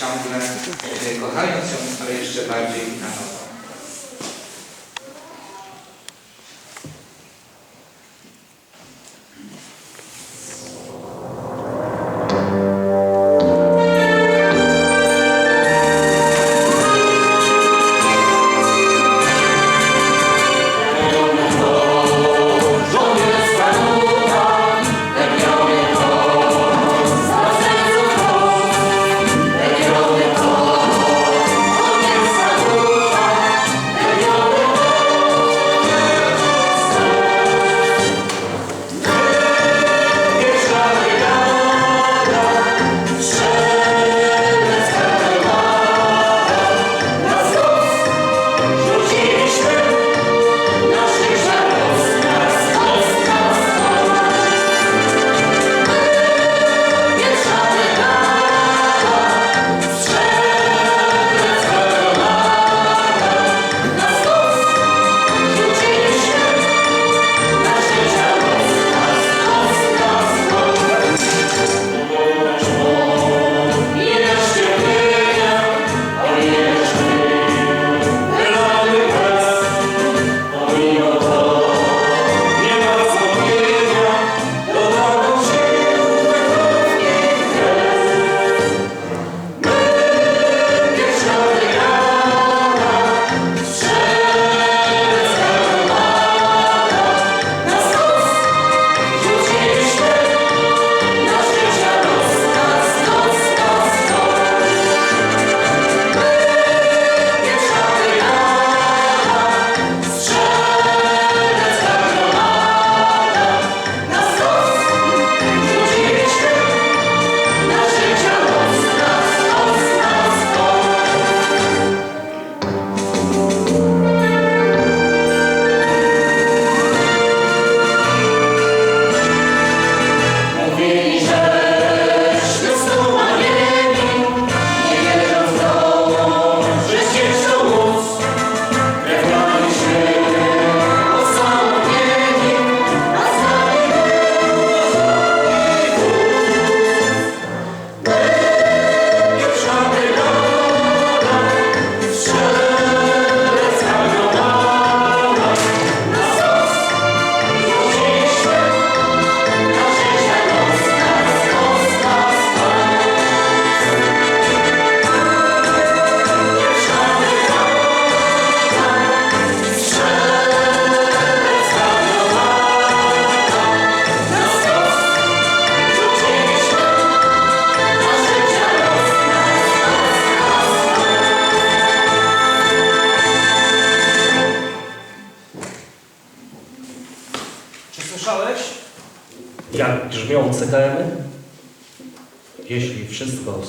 ciągle e, kochając ją, ale jeszcze bardziej na nowo. CKM-y? Jeśli wszystko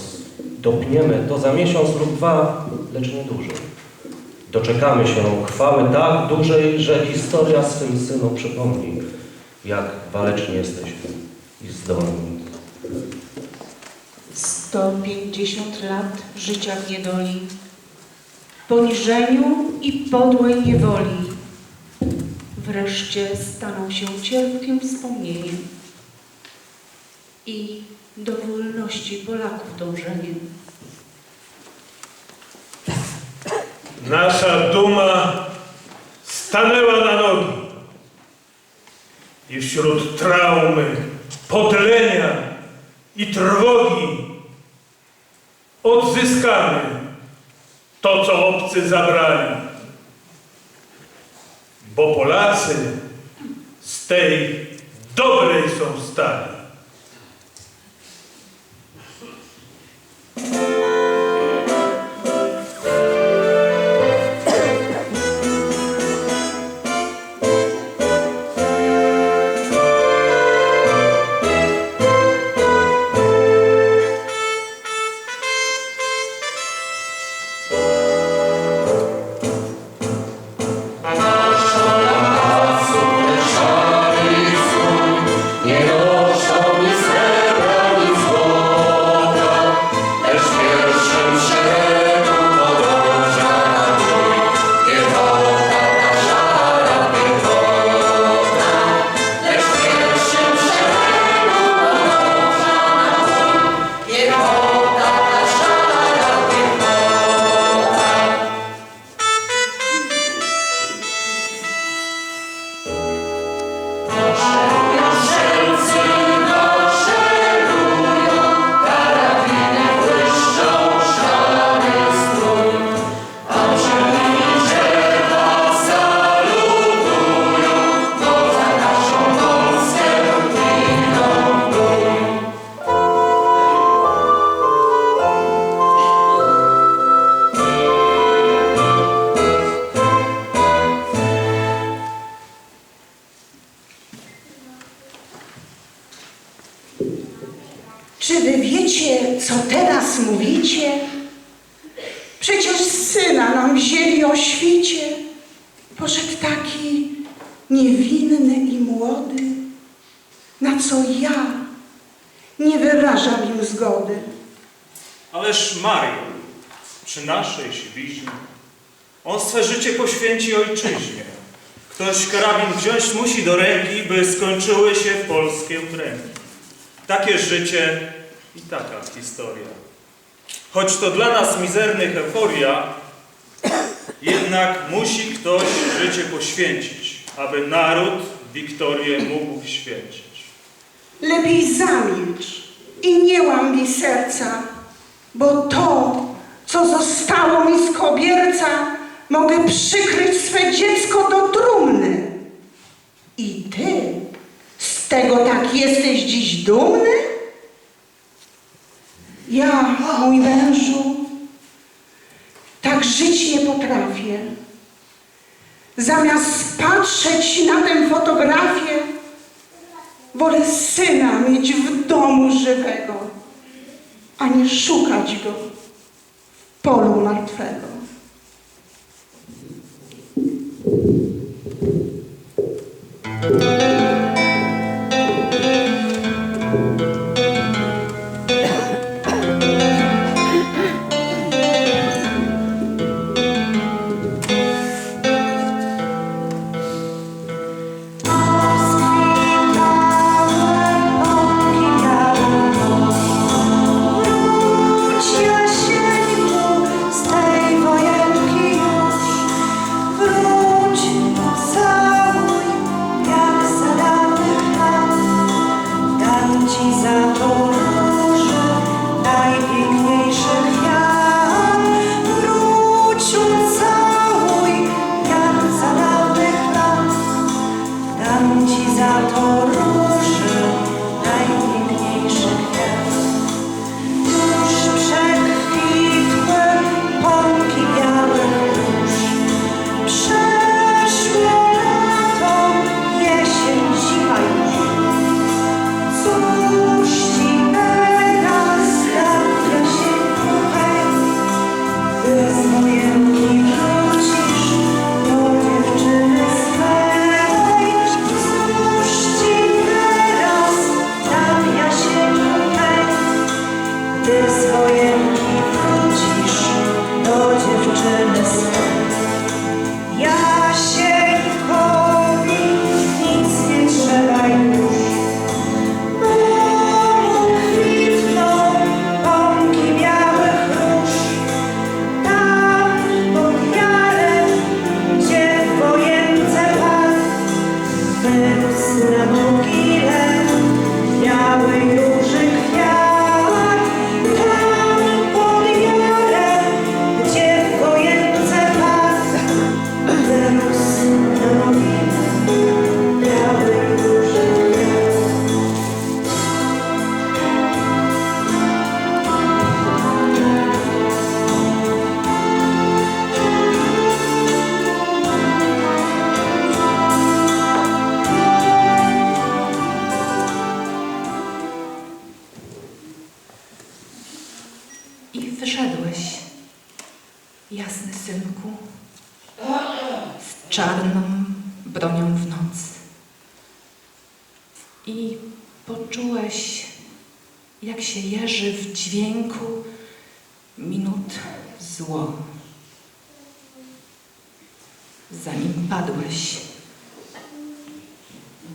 dopniemy, to za miesiąc lub dwa, lecz nie dłużej. Doczekamy się chwały tak dużej, że historia swym synom przypomni, jak waleczni jesteśmy i zdolni. 150 lat życia w niedoli, poniżeniu i podłej niewoli. Wreszcie staną się cierpkim wspomnieniem i do wolności Polaków dążeniem. Nasza duma stanęła na nogi i wśród traumy, podlenia i trwogi odzyskamy to, co obcy zabrali. Bo Polacy z tej dobrej są stali. Świcie. Poszedł taki niewinny i młody, na co ja nie wyrażam im zgody. Ależ Mario, przy naszej siwiźnie, on swe życie poświęci ojczyźnie. Ktoś karabin wziąć musi do ręki, by skończyły się polskie udręki. Takie życie i taka historia. Choć to dla nas mizernych euforia, jednak musi ktoś życie poświęcić, aby naród Wiktorię mógł święcić. Lepiej zamilcz i nie łamij serca, bo to, co zostało mi z kobierca, mogę przykryć swe dziecko do trumny. I ty z tego tak jesteś dziś dumny? Ja, mój mężu, tak żyć nie potrafię. Zamiast patrzeć na tę fotografię, Wolę syna mieć w domu żywego, a nie szukać go w polu martwego.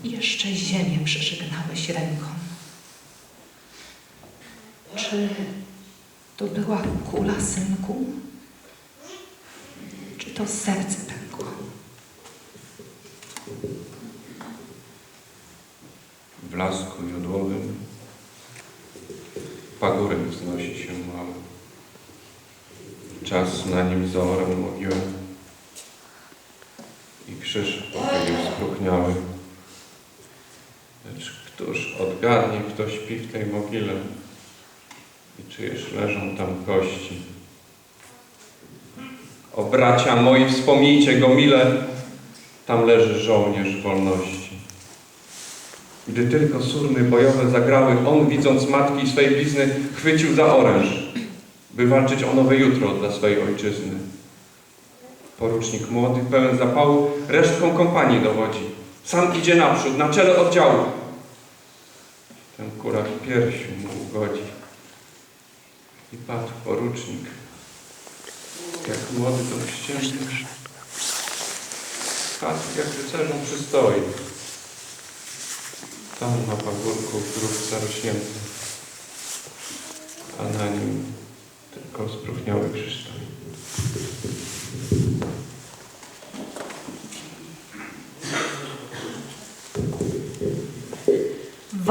Jeszcze ziemię przeżegnałeś ręką. Czy to była kula, synku? Czy to serce pękło? W blasku jodłowym pagórek wznosi się mały. Czas na nim zaorał mogiłę zgadnie, kto śpi w tej mogile i czyjeż leżą tam kości. O bracia moi, wspomnijcie go mile, tam leży żołnierz wolności. Gdy tylko surny bojowe zagrały, on, widząc matki i swej blizny, chwycił za oręż, by walczyć o nowe jutro dla swojej ojczyzny. Porucznik młody, pełen zapału, resztką kompanii dowodzi. Sam idzie naprzód, na czele oddziału, ten kurat piersiu mu ugodzi. I padł porucznik, jak młody to ściężny, padł jak rycerzom przystoi. Tam na pagórku grób rośnięty, a na nim tylko spróchniały krzyształ.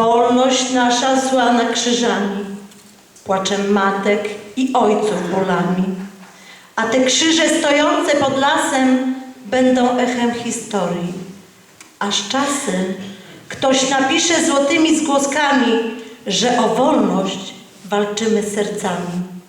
Wolność nasza słana krzyżami, płaczem matek i ojców bólami. A te krzyże stojące pod lasem będą echem historii. Aż czasem ktoś napisze złotymi zgłoskami, że o wolność walczymy sercami.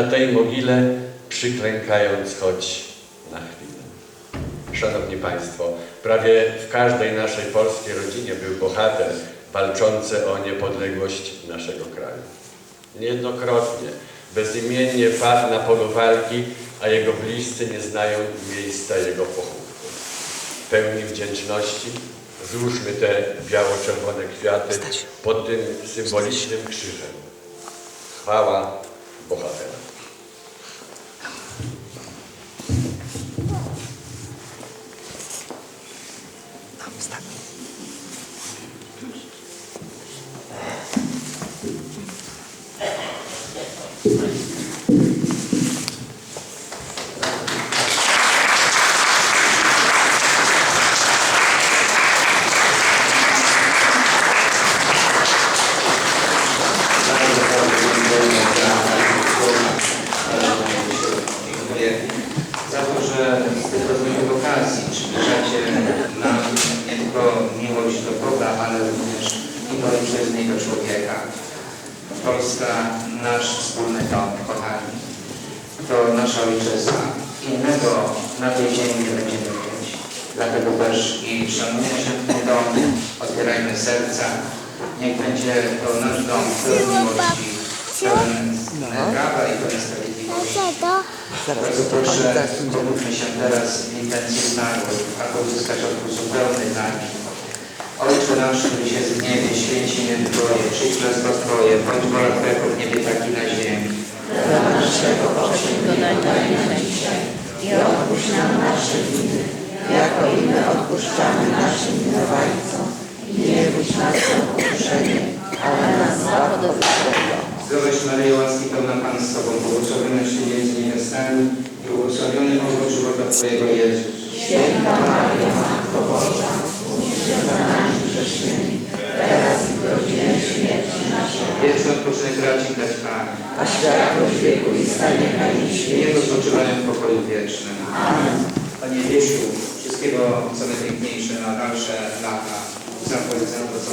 Na tej mogile, przyklękając choć na chwilę. Szanowni Państwo, prawie w każdej naszej polskiej rodzinie był bohater walczący o niepodległość naszego kraju. Niejednokrotnie, bezimiennie padł na polu walki, a jego bliscy nie znają miejsca jego pochówku. Pełni wdzięczności złóżmy te biało-czerwone kwiaty pod tym symbolicznym krzyżem. Chwała bohaterom. Dziękuję za to, że z tych rozmaitych okazji przybliżacie nam nie tylko miłość do Boga, ale również i do ojczyzny, i do człowieka. Polska, nasz wspólny dom, kochani. To nasza ojczyzna. Innego na tej ziemi nie będziemy mieć. Dlatego też i szanujmy ten dom, otwierajmy serca. Niech będzie to nasz dom pełen miłości, pełen prawa i pełen sprawiedliwości. Bardzo proszę, pomóżmy się teraz w intencji znaków, aby uzyskać od zupełny nami. Ojcze nasz, który jest w niebie, święci imię Twoje, przyjdź nas Twoje, bądź wola w niebie, tak i na ziemi. I odpuść nam nasze winy, jako i my odpuszczamy naszym winowajcom. I nie wódź nas na pokuszenie, ale nas zbaw od. Zdrowaś Maryjo, łaski pełna Pan z Tobą, błogosławionaś Ty między niewiastami i błogosławiony owoc żywota Twojego Jezus. Święta Maryjo, Matko Boża, módl się za nami grzesznymi, teraz i w godzinę śmierci naszej. Wieczny odpoczynek raci dać Pan. A światłość wieku i stanie na nim spoczywają w pokoju wiecznym. Amen. Panie Wieszczu, wszystkiego co najpiękniejsze na dalsze lata. Zapłać za to, co